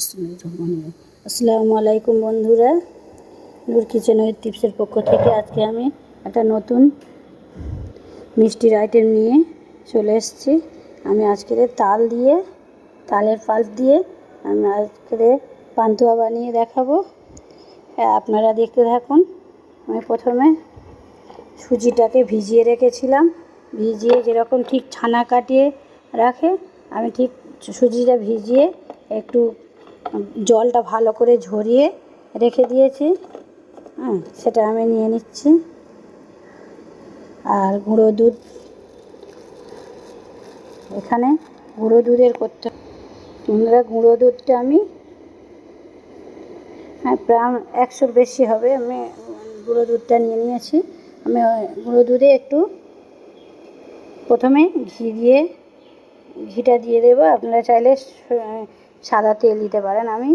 আসসালামু আলাইকুম। বন্ধুরা। নূর কিচেন উইথ টিপসের পক্ষ থেকে আজকে আমি একটা নতুন মিষ্টির আইটেম নিয়ে চলে এসেছি। আমি আজকে তাল দিয়ে, তালের পাল্প দিয়ে আমি আজকে পান্তুয়া বানিয়ে দেখাবো। আপনারা দেখতে থাকুন। আমি প্রথমে সুজিটাকে ভিজিয়ে রেখেছিলাম। ভিজিয়ে যেরকম ঠিক ছানা কাটিয়ে রাখে, আমি ঠিক সুজিটা ভিজিয়ে একটু জলটা ভালো করে ঝরিয়ে রেখে দিয়েছি। হ্যাঁ সেটা আমি নিয়ে নিচ্ছি। আর গুঁড়ো দুধ। এখানে গুঁড়ো দুধের করতে বন্ধুরা গুঁড়ো দুধটা আমি হ্যাঁ প্রায় একশোর বেশি হবে। আমি গুঁড়ো দুধটা নিয়ে নিয়েছি। আমি গুঁড়ো দুধে একটু প্রথমে ঘি দিয়ে, ঘিটা দিয়ে দেবো। আপনারা চাইলে সাদা তেল দিতে পারেন। আমি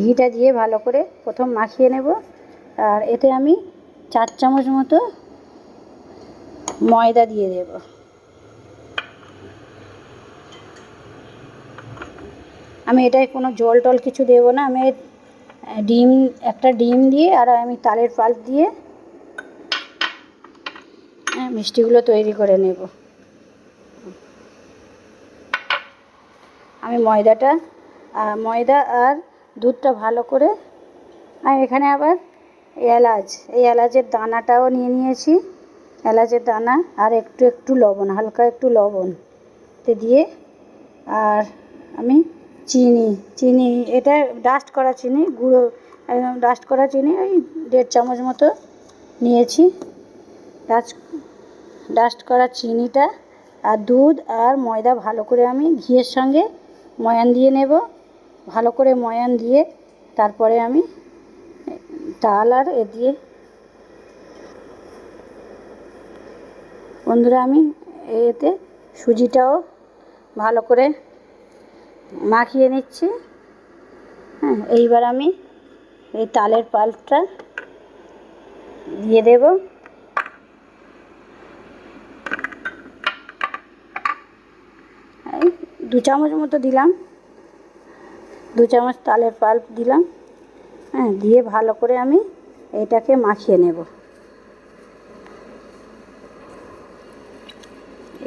ঘিটা দিয়ে ভালো করে প্রথম মাখিয়ে নেব। আর এতে আমি চার চামচ মতো ময়দা দিয়ে দেব। আমি এটায় কোনো জল টল কিছু দেবো না। আমি ডিম একটা ডিম দিয়ে আর আমি তালের পাল্প দিয়ে হ্যাঁ, মিষ্টিগুলো তৈরি করে নেব। আমি ময়দাটা ময়দা আর দুধটা ভালো করে, আর এখানে আবার এলাচ, এই এলাচের দানাটাও নিয়ে নিয়েছি। এলাচের দানা আর একটু একটু লবণ, হালকা একটু লবণ তে দিয়ে। আর আমি চিনি চিনি এটা ডাস্ট করা চিনি, গুঁড়ো, একদম ডাস্ট করা চিনি, ওই দেড় চামচ মতো নিয়েছি। ডাস্ট ডাস্ট করা চিনিটা আর দুধ আর ময়দা ভালো করে আমি ঘিয়ের সঙ্গে ময়ান দিয়ে নেব। ভালো করে ময়ান দিয়ে তারপরে আমি তাল আর এ দিয়ে বন্ধুরা আমি এতে সুজিটাও ভালো করে মাখিয়ে নিচ্ছি। হ্যাঁ এইবার আমি এই তালের পাল্পটা দিয়ে দেবো। দু চামচ মতো দিলাম। দু চামচ তালের পাল্প দিলাম হ্যাঁ দিয়ে ভালো করে আমি এটাকে মাখিয়ে নেব।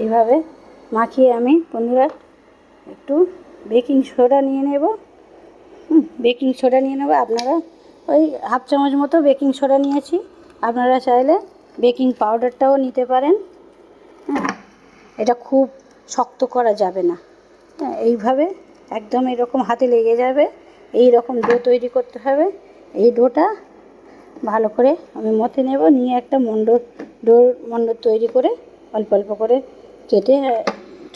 এইভাবে মাখিয়ে আমি বন্ধুরা একটু বেকিং সোডা নিয়ে নেব। বেকিং সোডা নিয়ে নেব। আপনারা ওই হাফ চামচ মতো বেকিং সোডা নিয়েছি। আপনারা চাইলে বেকিং পাউডারটাও নিতে পারেন। হ্যাঁ এটা খুব শক্ত করা যাবে না। হ্যাঁ এইভাবে একদম এরকম হাতে লেগে যাবে। এই রকম ডো তৈরি করতে হবে। এই ডোটা ভালো করে আমি মতে নেব, নিয়ে একটা মন্ড ডোর মন্ড তৈরি করে অল্প অল্প করে কেটে,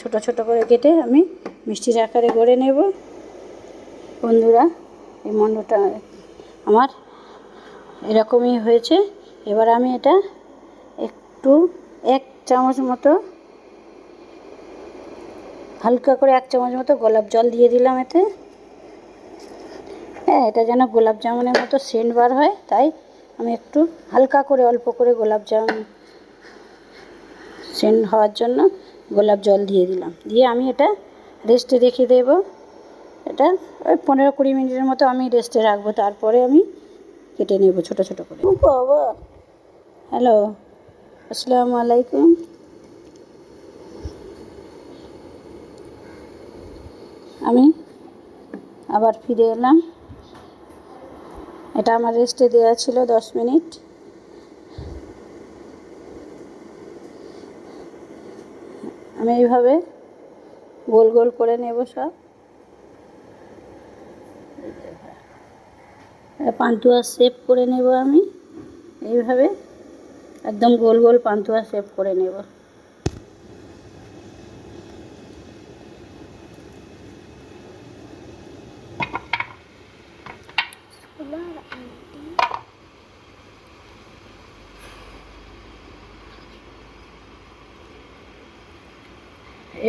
ছোট ছোট করে কেটে আমি মিষ্টির আকারে গড়ে নেব। বন্ধুরা, এই মন্ডটা আমার এরকমই হয়েছে। এবার আমি এটা একটু এক চামচ মতো হালকা করে এক চামচ মতো গোলাপ জল দিয়ে দিলাম এতে। হ্যাঁ এটা যেন গোলাপ জামুনের মতো সেন্ট বার হয় তাই আমি একটু হালকা করে অল্প করে গোলাপ জামুন সেন্ট হওয়ার জন্য গোলাপ জল দিয়ে দিলাম। দিয়ে আমি এটা রেস্টে রেখে দেব। এটা ওই পনেরো কুড়ি মিনিটের মতো আমি রেস্টে রাখব তারপরে আমি কেটে নেব ছোট ছোট করে। বাবা হ্যালো আসসালামু আলাইকুম। আমি আবার ফিরে এলাম। এটা আমার রেস্টে দেওয়া ছিল দশ মিনিট। আমি এইভাবে গোল গোল করে নেব সব। পান্তুয়া শেপ করে নেব আমি। এইভাবে একদম গোল গোল পান্তুয়া শেপ করে নেব।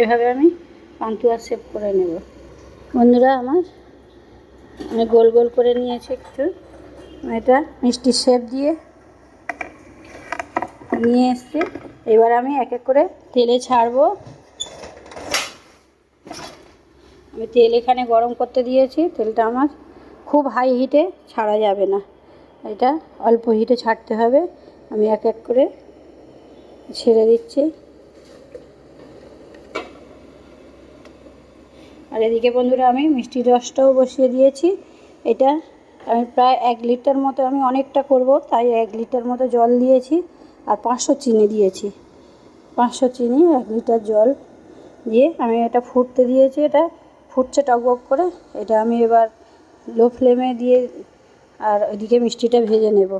এভাবে আমি পান্তুয়া শেপ করে নেব। বন্ধুরা আমার, আমি গোল গোল করে নিয়েছি একটু। এটা মিষ্টি শেপ দিয়ে নিয়ে এসছি। এবার আমি এক এক করে তেলে ছাড়বো। আমি তেল এখানে গরম করতে দিয়েছি, তেলটা আমার খুব হাই হিটে ছাড়া যাবে না। এটা অল্প হিটে ছাড়তে হবে। আমি এক এক করে ছেড়ে দিচ্ছি। আর এদিকে বন্ধুরা আমি মিষ্টি রসটাও বসিয়ে দিয়েছি। এটা আমি প্রায় এক লিটার মতো আমি অনেকটা করব, তাই এক লিটার মতো জল দিয়েছি আর পাঁচশো চিনি দিয়েছি। পাঁচশো চিনি, এক লিটার জল দিয়ে আমি এটা ফুটতে দিয়েছি এটা। ফুটছে টকবক করে, এটা আমি এবার লো ফ্লেমে দিয়ে আর ওইদিকে মিষ্টিটা ভেজে নেব।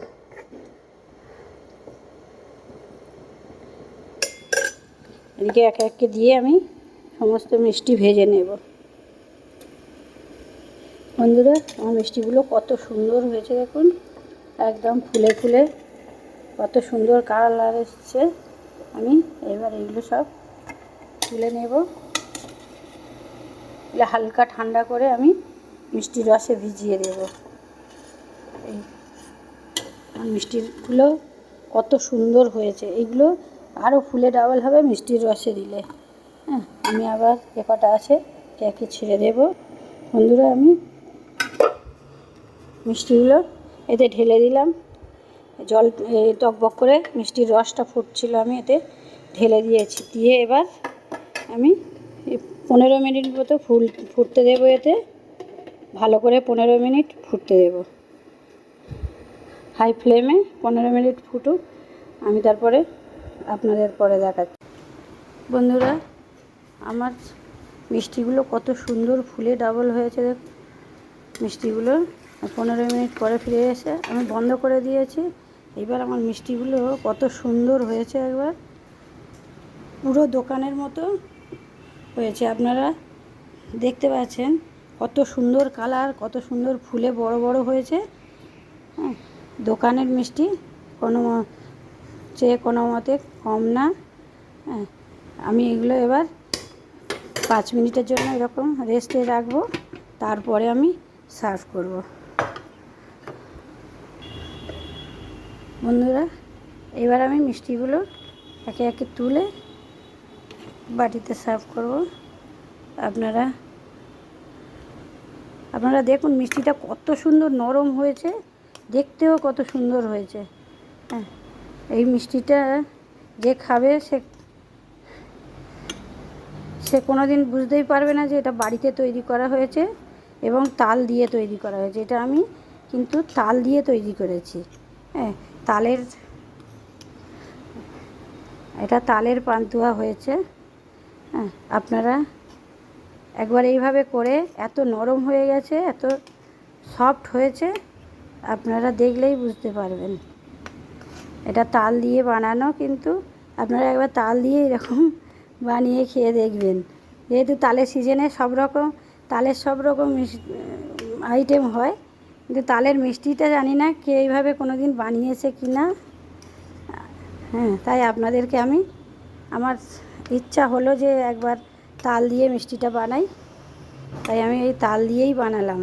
এদিকে এক একে দিয়ে আমি সমস্ত মিষ্টি ভেজে নেব। বন্ধুরা, আমার মিষ্টিগুলো কত সুন্দর হয়েছে দেখুন। একদম ফুলে ফুলে কত সুন্দর কালার এসছে। আমি এবার এগুলো সব তুলে নেব। এগুলো হালকা ঠান্ডা করে আমি মিষ্টির রসে ভিজিয়ে দেব। এই আর মিষ্টিগুলো কত সুন্দর হয়েছে। এগুলো আরও ফুলে ডাবল হবে মিষ্টির রসে দিলে। হ্যাঁ আমি আবার এ কটা আছে, একে ছেড়ে দেব। বন্ধুরা, আমি মিষ্টিগুলো, এতে ঢেলে দিলাম। জল টকবক করে মিষ্টির রসটা ফুটছিল আমি এতে ঢেলে দিয়েছি। দিয়ে এবার আমি পনেরো মিনিট মতো ফুল, ফুটতে দেবো এতে। ভালো করে পনেরো মিনিট ফুটতে দেবো। হাই ফ্লেমে পনেরো মিনিট ফুটুক। আমি তারপরে আপনাদের পরে দেখাচ্ছি। বন্ধুরা, আমার মিষ্টিগুলো কত সুন্দর ফুলে ডাবল হয়েছে দেখ। মিষ্টিগুলো পনেরো মিনিট পরে ফিরে এসে আমি বন্ধ করে দিয়েছি। এবার আমার মিষ্টিগুলো কত সুন্দর হয়েছে একবার। পুরো দোকানের মতো হয়েছে। আপনারা দেখতে পাচ্ছেন কত সুন্দর কালার, কত সুন্দর ফুলে বড় বড় হয়েছে। হ্যাঁ দোকানের মিষ্টি কোনো চেয়ে কোনো মতে কম না। হ্যাঁ আমি এগুলো এবার পাঁচ মিনিটের জন্য এরকম রেস্টে রাখব। তারপরে আমি সার্ভ করব। বন্ধুরা, এবার আমি মিষ্টিগুলো একে একে তুলে বাটিতে সার্ভ করব। আপনারা আপনারা দেখুন মিষ্টিটা কত সুন্দর নরম হয়েছে, দেখতেও কত সুন্দর হয়েছে। হ্যাঁ এই মিষ্টিটা যে খাবে সে সে কোনো দিন বুঝতেই পারবে না যে এটা বাড়িতে তৈরি করা হয়েছে এবং তাল দিয়ে তৈরি করা হয়েছে। এটা আমি কিন্তু তাল দিয়ে তৈরি করেছি। হ্যাঁ তালের এটা তালের পান্তুয়া হয়েছে। হ্যাঁ আপনারা একবার এইভাবে করে এত নরম হয়ে গেছে, এত সফট হয়েছে, আপনারা দেখলেই বুঝতে পারবেন। এটা তাল দিয়ে বানানো, কিন্তু আপনারা একবার তাল দিয়ে এরকম বানিয়ে খেয়ে দেখবেন। যেহেতু তালের সিজনে সব রকম, তালের সব রকম আইটেম হয় কিন্তু তালের মিষ্টিটা জানি না কে এইভাবে কোনো দিন বানিয়েছে কি না। হ্যাঁ তাই আপনাদেরকে আমি, আমার ইচ্ছা হলো যে একবার তাল দিয়ে মিষ্টিটা বানাই। তাই আমি এই তাল দিয়েই বানালাম।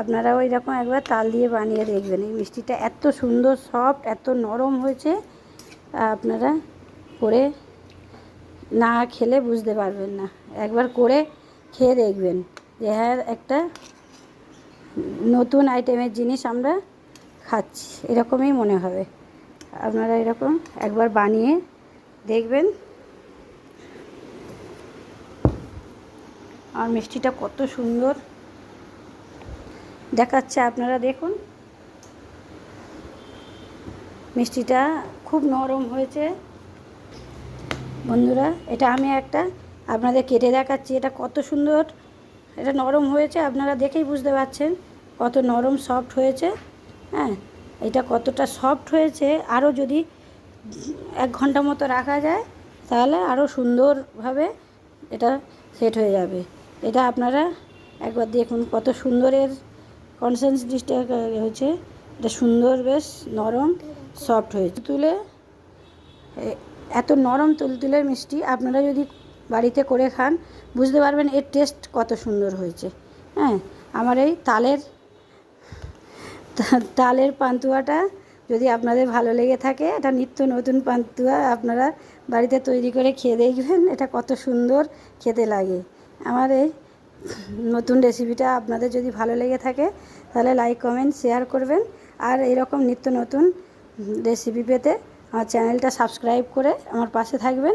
আপনারাও এরকম একবার তাল দিয়ে বানিয়ে দেখবেন। এই মিষ্টিটা এত সুন্দর, সফট, এত নরম হয়েছে, আপনারা করে না খেলে বুঝতে পারবেন না। একবার করে খেয়ে দেখবেন যে হ্যাঁ একটা নতুন আইটেমের জিনিস আমরা খাচ্ছি, এরকমই মনে হবে। আপনারা এরকম একবার বানিয়ে দেখবেন। আর মিষ্টিটা কত সুন্দর। দেখাচ্ছে আপনারা, দেখুন। মিষ্টিটা খুব নরম হয়েছে। বন্ধুরা, এটা আমি একটা আপনাদের কেটে দেখাচ্ছি, এটা কত সুন্দর। এটা নরম হয়েছে, আপনারা দেখেই বুঝতে পারছেন কত নরম সফট হয়েছে। হ্যাঁ এটা কতটা সফট হয়েছে, আরও যদি এক ঘণ্টা মতো রাখা যায়, তাহলে আরও সুন্দরভাবে এটা সেট হয়ে যাবে। এটা আপনারা একবার দেখুন কত সুন্দরের কনসেন্স কনসেন্সিটিসটা হয়েছে। এটা সুন্দর বেশ নরম সফট হয়েছে। তুলে এত নরম তুলতুলের মিষ্টি, আপনারা যদি বাড়িতে করে খান, বুঝতে পারবেন এর টেস্ট কত সুন্দর হয়েছে। হ্যাঁ আমার এই তালের তালের পান্তুয়াটা যদি আপনাদের ভালো লেগে থাকে, এটা নিত্য নতুন পান্তুয়া আপনারা বাড়িতে তৈরি করে খেয়ে দেখবেন, এটা কত সুন্দর খেতে লাগে। আমার এই নতুন রেসিপিটা আপনাদের যদি ভালো লেগে থাকে, তাহলে লাইক কমেন্ট শেয়ার করবেন। আর এরকম নিত্য নতুন রেসিপি পেতে আমার চ্যানেলটা সাবস্ক্রাইব করে আমার পাশে থাকবেন।